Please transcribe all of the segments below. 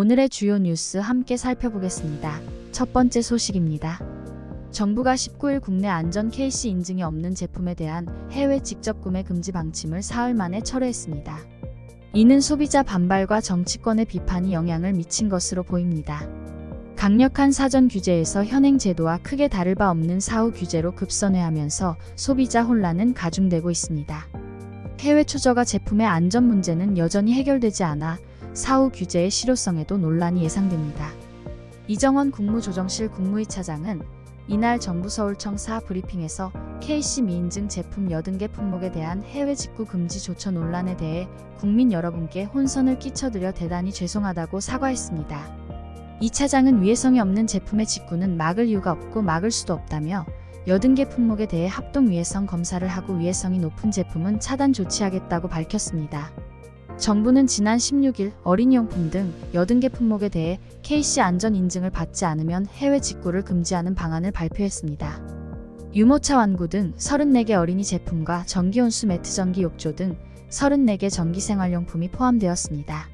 오늘의 주요 뉴스 함께 살펴보겠습니다. 첫 번째 소식입니다. 정부가 19일 국내 안전 KC 인증이 없는 제품에 대한 해외 직접 구매 금지 방침을 사흘 만에 철회했습니다. 이는 소비자 반발과 정치권의 비판이 영향을 미친 것으로 보입니다. 강력한 사전 규제에서 현행 제도와 크게 다를 바 없는 사후 규제로 급선회하면서 소비자 혼란은 가중되고 있습니다. 해외 초저가 제품의 안전 문제는 여전히 해결되지 않아 사후 규제의 실효성에도 논란이 예상됩니다. 이정원 국무조정실 국무위 차장은 이날 정부 서울청 사 브리핑에서 KC 미인증 제품 80개 품목에 대한 해외 직구 금지 조처 논란에 대해 국민 여러분께 혼선을 끼쳐드려 대단히 죄송하다고 사과했습니다. 이 차장은 위해성이 없는 제품의 직구는 막을 이유가 없고 막을 수도 없다며 80개 품목에 대해 합동 위해성 검사를 하고 위해성이 높은 제품은 차단 조치하겠다고 밝혔습니다. 정부는 지난 16일 어린이용품 등 80개 품목에 대해 KC 안전 인증을 받지 않으면 해외 직구를 금지하는 방안을 발표했습니다. 유모차 완구 등 34개 어린이 제품과 전기온수 매트 전기 욕조 등 34개 전기생활용품이 포함되었습니다.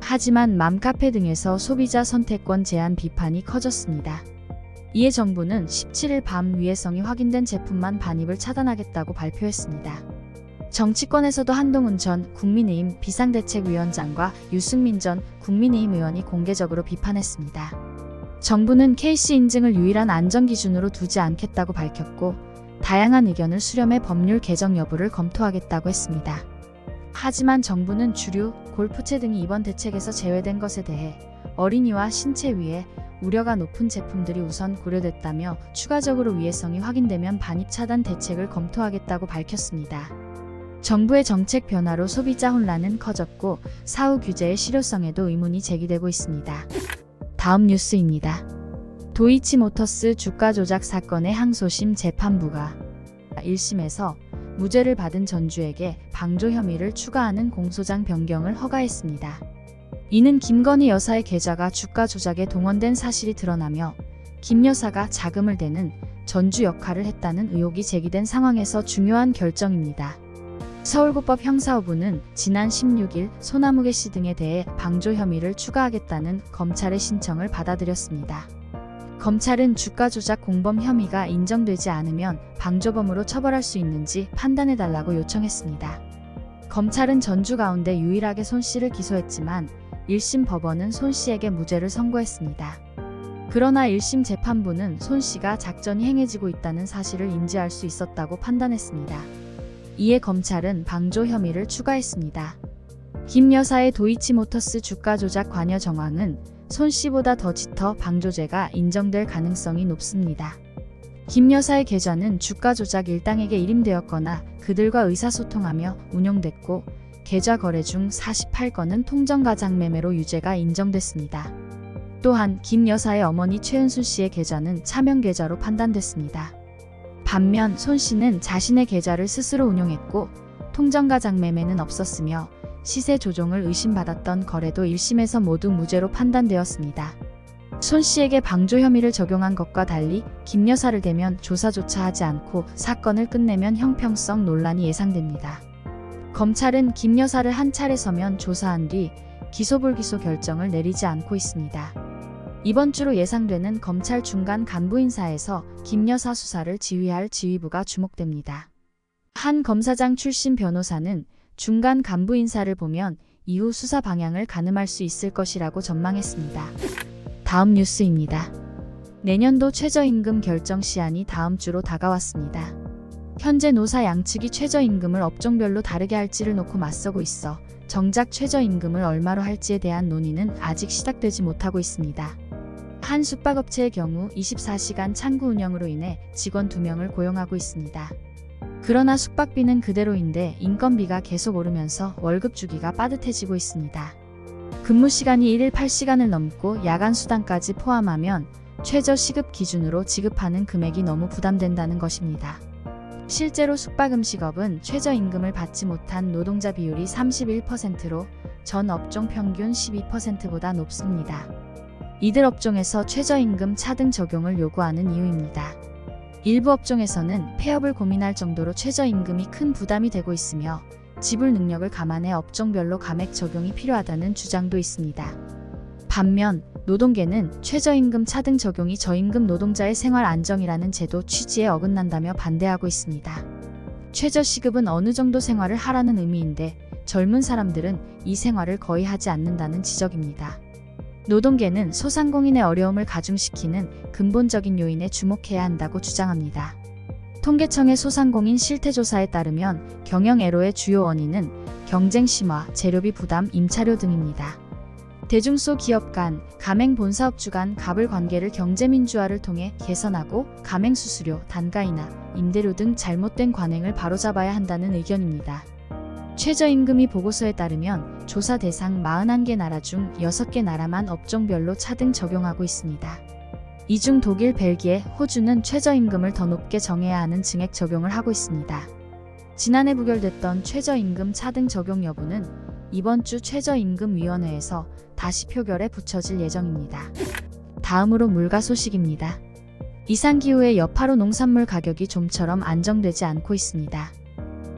하지만 맘카페 등에서 소비자 선택권 제한 비판이 커졌습니다. 이에 정부는 17일 밤 위해성이 확인된 제품만 반입을 차단하겠다고 발표했습니다. 정치권에서도 한동훈 전 국민의힘 비상대책위원장과 유승민 전 국민의힘 의원이 공개적으로 비판했습니다. 정부는 KC 인증을 유일한 안전 기준으로 두지 않겠다고 밝혔고 다양한 의견을 수렴해 법률 개정 여부를 검토하겠다고 했습니다. 하지만 정부는 주류, 골프채 등이 이번 대책에서 제외된 것에 대해 어린이와 신체 위에 우려가 높은 제품들이 우선 고려됐다며 추가적으로 위해성이 확인되면 반입 차단 대책을 검토하겠다고 밝혔습니다. 정부의 정책 변화로 소비자 혼란은 커졌고 사후 규제의 실효성에도 의문이 제기되고 있습니다. 다음 뉴스입니다. 도이치모터스 주가 조작 사건의 항소심 재판부가 1심에서 무죄를 받은 전주에게 방조 혐의를 추가하는 공소장 변경을 허가했습니다. 이는 김건희 여사의 계좌가 주가 조작에 동원된 사실이 드러나며 김 여사가 자금을 대는 전주 역할을 했다는 의혹이 제기된 상황에서 중요한 결정입니다. 서울고법 형사부는 지난 16일 소나무개 씨 등에 대해 방조 혐의를 추가하겠다는 검찰의 신청을 받아들였습니다. 검찰은 주가 조작 공범 혐의가 인정되지 않으면 방조범으로 처벌할 수 있는지 판단해달라고 요청했습니다. 검찰은 전주 가운데 유일하게 손 씨를 기소했지만 1심 법원은 손 씨에게 무죄를 선고했습니다. 그러나 1심 재판부는 손 씨가 작전이 행해지고 있다는 사실을 인지할 수 있었다고 판단했습니다. 이에 검찰은 방조 혐의를 추가했습니다. 김 여사의 도이치모터스 주가 조작 관여 정황은 손 씨보다 더 짙어 방조죄가 인정될 가능성이 높습니다. 김 여사의 계좌는 주가 조작 일당에게 일임되었거나 그들과 의사소통하며 운용됐고 계좌 거래 중 48건은 통정가장 매매로 유죄가 인정됐습니다. 또한 김 여사의 어머니 최은순 씨의 계좌는 차명 계좌로 판단됐습니다. 반면 손 씨는 자신의 계좌를 스스로 운용했고 통정가장 매매는 없었으며 시세 조종을 의심받았던 거래도 1심에서 모두 무죄로 판단되었습니다. 손 씨에게 방조 혐의를 적용한 것과 달리 김 여사를 대면 조사조차 하지 않고 사건을 끝내면 형평성 논란이 예상됩니다. 검찰은 김 여사를 한 차례 서면 조사한 뒤 기소불기소 결정을 내리지 않고 있습니다. 이번 주로 예상되는 검찰 중간 간부 인사에서 김 여사 수사를 지휘할 지휘부가 주목됩니다. 한 검사장 출신 변호사는 중간 간부 인사를 보면 이후 수사 방향을 가늠할 수 있을 것이라고 전망했습니다. 다음 뉴스입니다. 내년도 최저임금 결정 시한이 다음 주로 다가왔습니다. 현재 노사 양측이 최저임금을 업종별로 다르게 할지를 놓고 맞서고 있어 정작 최저임금을 얼마로 할지에 대한 논의는 아직 시작되지 못하고 있습니다. 한 숙박업체의 경우 24시간 창구 운영으로 인해 직원 2명을 고용하고 있습니다. 그러나 숙박비는 그대로인데 인건비가 계속 오르면서 월급 주기가 빠듯해지고 있습니다. 근무 시간이 1일 8시간을 넘고 야간 수당까지 포함하면 최저 시급 기준으로 지급하는 금액이 너무 부담된다는 것입니다. 실제로 숙박음식업은 최저임금을 받지 못한 노동자 비율이 31%로 전 업종 평균 12%보다 높습니다. 이들 업종에서 최저임금 차등 적용을 요구하는 이유입니다. 일부 업종에서는 폐업을 고민할 정도로 최저임금이 큰 부담이 되고 있으며 지불 능력을 감안해 업종별로 감액 적용이 필요하다는 주장도 있습니다. 반면 노동계는 최저임금 차등 적용이 저임금 노동자의 생활 안정이라는 제도 취지에 어긋난다며 반대하고 있습니다. 최저시급은 어느 정도 생활을 하라는 의미인데 젊은 사람들은 이 생활을 거의 하지 않는다는 지적입니다. 노동계는 소상공인의 어려움을 가중시키는 근본적인 요인에 주목해야 한다고 주장합니다. 통계청의 소상공인 실태조사에 따르면 경영 애로의 주요 원인은 경쟁 심화, 재료비 부담, 임차료 등입니다. 대중소 기업 간, 가맹 본사업주 간 갑을 관계를 경제민주화를 통해 개선하고 가맹 수수료, 단가이나 임대료 등 잘못된 관행을 바로잡아야 한다는 의견입니다. 최저임금이 보고서에 따르면 조사 대상 41개 나라 중 6개 나라만 업종별로 차등 적용하고 있습니다. 이 중 독일, 벨기에, 호주는 최저임금을 더 높게 정해야 하는 증액 적용을 하고 있습니다. 지난해 부결됐던 최저임금 차등 적용 여부는 이번 주 최저임금위원회에서 다시 표결에 붙여질 예정입니다. 다음으로 물가 소식입니다. 이상기후의 여파로 농산물 가격이 좀처럼 안정되지 않고 있습니다.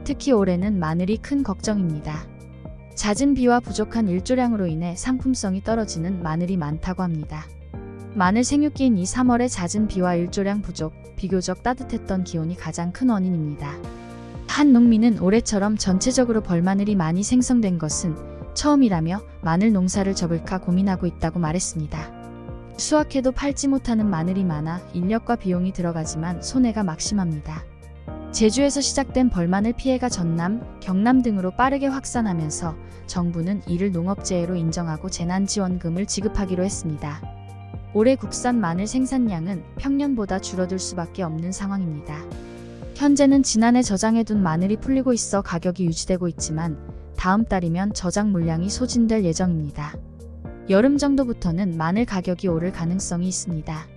특히 올해는 마늘이 큰 걱정입니다. 잦은 비와 부족한 일조량으로 인해 상품성이 떨어지는 마늘이 많다고 합니다. 마늘 생육기인 이 3월의 잦은 비와 일조량 부족, 비교적 따뜻했던 기온이 가장 큰 원인입니다. 한 농민은 올해처럼 전체적으로 벌마늘이 많이 생성된 것은 처음이라며 마늘 농사를 접을까 고민하고 있다고 말했습니다. 수확해도 팔지 못하는 마늘이 많아 인력과 비용이 들어가지만 손해가 막심합니다. 제주에서 시작된 벌마늘 피해가 전남, 경남 등으로 빠르게 확산하면서 정부는 이를 농업재해로 인정하고 재난지원금을 지급하기로 했습니다. 올해 국산 마늘 생산량은 평년보다 줄어들 수밖에 없는 상황입니다. 현재는 지난해 저장해둔 마늘이 풀리고 있어 가격이 유지되고 있지만 다음 달이면 저장 물량이 소진될 예정입니다. 여름 정도부터는 마늘 가격이 오를 가능성이 있습니다.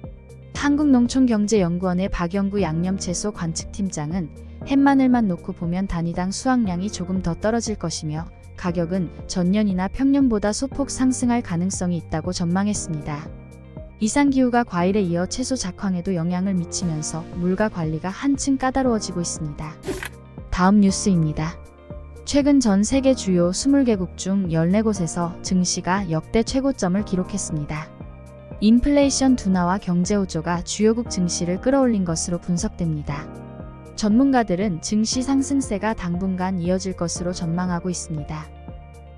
한국농촌경제연구원의 박영구 양념채소 관측팀장은 햇마늘만 놓고 보면 단위당 수확량이 조금 더 떨어질 것이며 가격은 전년이나 평년보다 소폭 상승할 가능성이 있다고 전망했습니다. 이상기후가 과일에 이어 채소 작황에도 영향을 미치면서 물가 관리가 한층 까다로워지고 있습니다. 다음 뉴스입니다. 최근 전 세계 주요 20개국 중 14곳에서 증시가 역대 최고점을 기록했습니다. 인플레이션 둔화와 경제 호조가 주요국 증시를 끌어올린 것으로 분석됩니다. 전문가들은 증시 상승세가 당분간 이어질 것으로 전망하고 있습니다.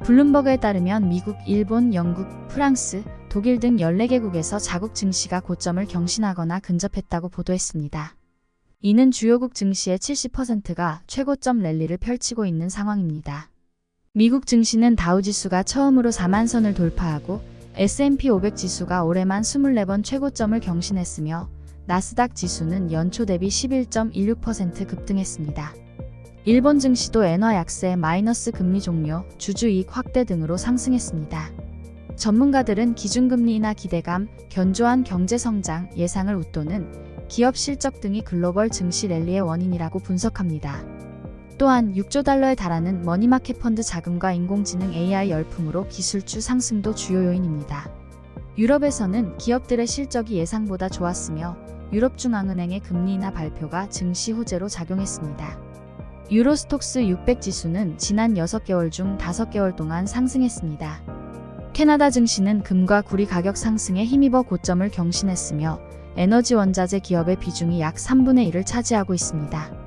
블룸버그에 따르면 미국, 일본, 영국, 프랑스, 독일 등 14개국에서 자국 증시가 고점을 경신하거나 근접했다고 보도했습니다. 이는 주요국 증시의 70%가 최고점 랠리를 펼치고 있는 상황입니다. 미국 증시는 다우지수가 처음으로 4만 선을 돌파하고 S&P 500 지수가 올해만 24번 최고점을 경신했으며 나스닥 지수는 연초 대비 11.16% 급등했습니다. 일본 증시도 엔화 약세, 마이너스 금리 종료, 주주 이익 확대 등으로 상승했습니다. 전문가들은 기준금리 인하 기대감, 견조한 경제 성장 예상을 웃도는 기업 실적 등이 글로벌 증시 랠리의 원인이라고 분석합니다. 또한 6조 달러에 달하는 머니마켓 펀드 자금과 인공지능 AI 열풍으로 기술주 상승도 주요 요인입니다. 유럽에서는 기업들의 실적이 예상보다 좋았으며 유럽중앙은행의 금리 인하 발표가 증시 호재로 작용했습니다. 유로스톡스 600 지수는 지난 6개월 중 5개월 동안 상승했습니다. 캐나다 증시는 금과 구리 가격 상승에 힘입어 고점을 경신했으며 에너지 원자재 기업의 비중이 약 3분의 1을 차지하고 있습니다.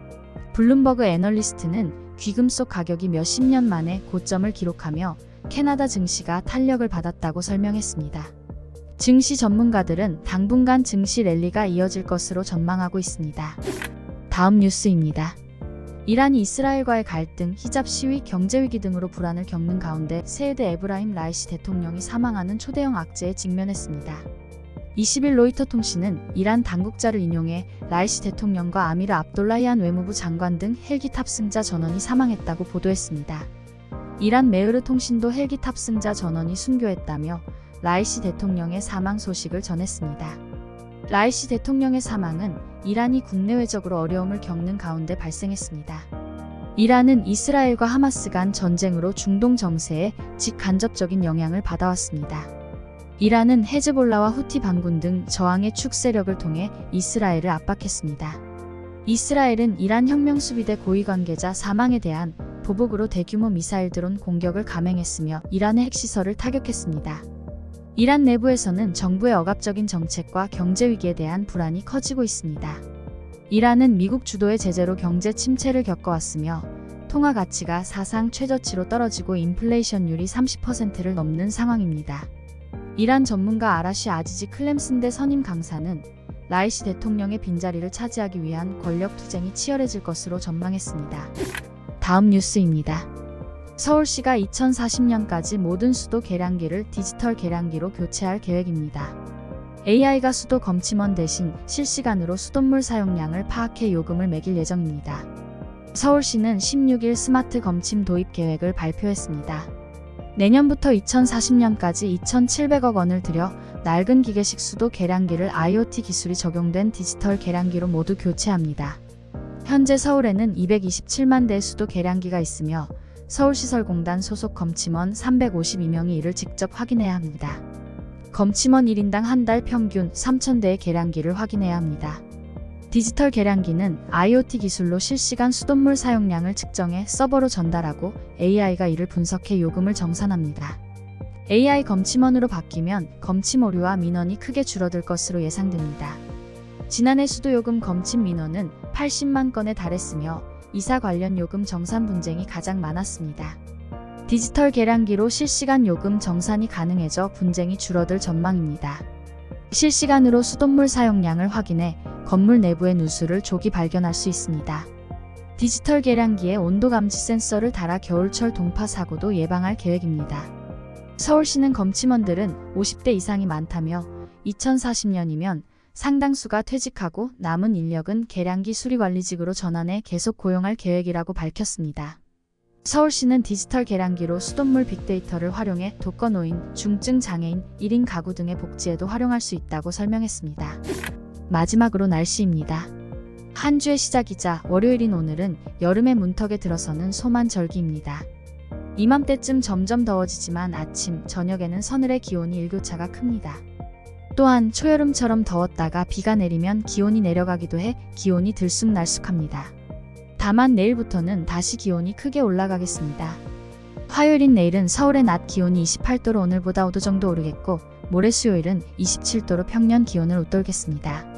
블룸버그 애널리스트는 귀금속 가격이 몇십 년 만에 고점을 기록하며 캐나다 증시가 탄력을 받았다고 설명했습니다. 증시 전문가들은 당분간 증시 랠리가 이어질 것으로 전망하고 있습니다. 다음 뉴스입니다. 이란이 이스라엘과의 갈등, 히잡 시위, 경제 위기 등으로 불안을 겪는 가운데 세헤드 에브라임 라이시 대통령이 사망하는 초대형 악재에 직면했습니다. 20일 로이터 통신은 이란 당국자를 인용해 라이시 대통령과 아미르 압돌라히안 외무부 장관 등 헬기 탑승자 전원이 사망했다고 보도했습니다. 이란 메으르 통신도 헬기 탑승자 전원이 순교했다며 라이시 대통령의 사망 소식을 전했습니다. 라이시 대통령의 사망은 이란이 국내외적으로 어려움을 겪는 가운데 발생했습니다. 이란은 이스라엘과 하마스 간 전쟁으로 중동 정세에 직간접적인 영향을 받아왔습니다. 이란은 헤즈볼라와 후티 반군 등 저항의 축 세력을 통해 이스라엘을 압박했습니다. 이스라엘은 이란 혁명수비대 고위 관계자 사망에 대한 보복으로 대규모 미사일 드론 공격을 감행했으며 이란의 핵시설을 타격했습니다. 이란 내부에서는 정부의 억압적인 정책과 경제 위기에 대한 불안이 커지고 있습니다. 이란은 미국 주도의 제재로 경제 침체를 겪어왔으며 통화 가치가 사상 최저치로 떨어지고 인플레이션율이 30%를 넘는 상황입니다. 이란 전문가 아라시 아지지 클램슨대 선임 강사는 라이시 대통령의 빈자리를 차지하기 위한 권력 투쟁이 치열해질 것으로 전망했습니다. 다음 뉴스입니다. 서울시가 2040년까지 모든 수도 계량기를 디지털 계량기로 교체할 계획입니다. AI가 수도 검침원 대신 실시간으로 수돗물 사용량을 파악해 요금을 매길 예정입니다. 서울시는 16일 스마트 검침 도입 계획을 발표했습니다. 내년부터 2040년까지 2,700억 원을 들여 낡은 기계식 수도 계량기를 IoT 기술이 적용된 디지털 계량기로 모두 교체합니다. 현재 서울에는 227만 대의 수도 계량기가 있으며 서울시설공단 소속 검침원 352명이 이를 직접 확인해야 합니다. 검침원 1인당 한 달 평균 3,000대의 계량기를 확인해야 합니다. 디지털 계량기는 IoT 기술로 실시간 수돗물 사용량을 측정해 서버로 전달하고 AI가 이를 분석해 요금을 정산합니다. AI 검침원으로 바뀌면 검침 오류와 민원이 크게 줄어들 것으로 예상됩니다. 지난해 수도요금 검침 민원은 80만 건에 달했으며 이사 관련 요금 정산 분쟁이 가장 많았습니다. 디지털 계량기로 실시간 요금 정산이 가능해져 분쟁이 줄어들 전망입니다. 실시간으로 수돗물 사용량을 확인해 건물 내부의 누수를 조기 발견할 수 있습니다. 디지털 계량기에 온도 감지 센서를 달아 겨울철 동파 사고도 예방할 계획입니다. 서울시는 검침원들은 50대 이상이 많다며 2040년이면 상당수가 퇴직하고 남은 인력은 계량기 수리관리직으로 전환해 계속 고용할 계획이라고 밝혔습니다. 서울시는 디지털 계량기로 수돗물 빅데이터를 활용해 독거노인, 중증 장애인, 1인 가구 등의 복지에도 활용할 수 있다고 설명했습니다. 마지막으로 날씨입니다. 한 주의 시작이자 월요일인 오늘은 여름의 문턱에 들어서는 소만절기입니다. 이맘때쯤 점점 더워지지만 아침, 저녁에는 서늘의 기온이 일교차가 큽니다. 또한 초여름처럼 더웠다가 비가 내리면 기온이 내려가기도 해 기온이 들쑥날쑥합니다. 다만 내일부터는 다시 기온이 크게 올라가겠습니다. 화요일인 내일은 서울의 낮 기온이 28도로 오늘보다 5도 정도 오르겠고 모레 수요일은 27도로 평년 기온을 웃돌겠습니다.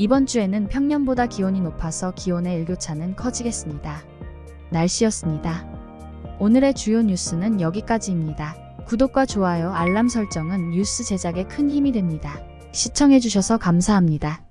이번 주에는 평년보다 기온이 높아서 기온의 일교차는 커지겠습니다. 날씨였습니다. 오늘의 주요 뉴스는 여기까지입니다. 구독과 좋아요, 알람 설정은 뉴스 제작에 큰 힘이 됩니다. 시청해주셔서 감사합니다.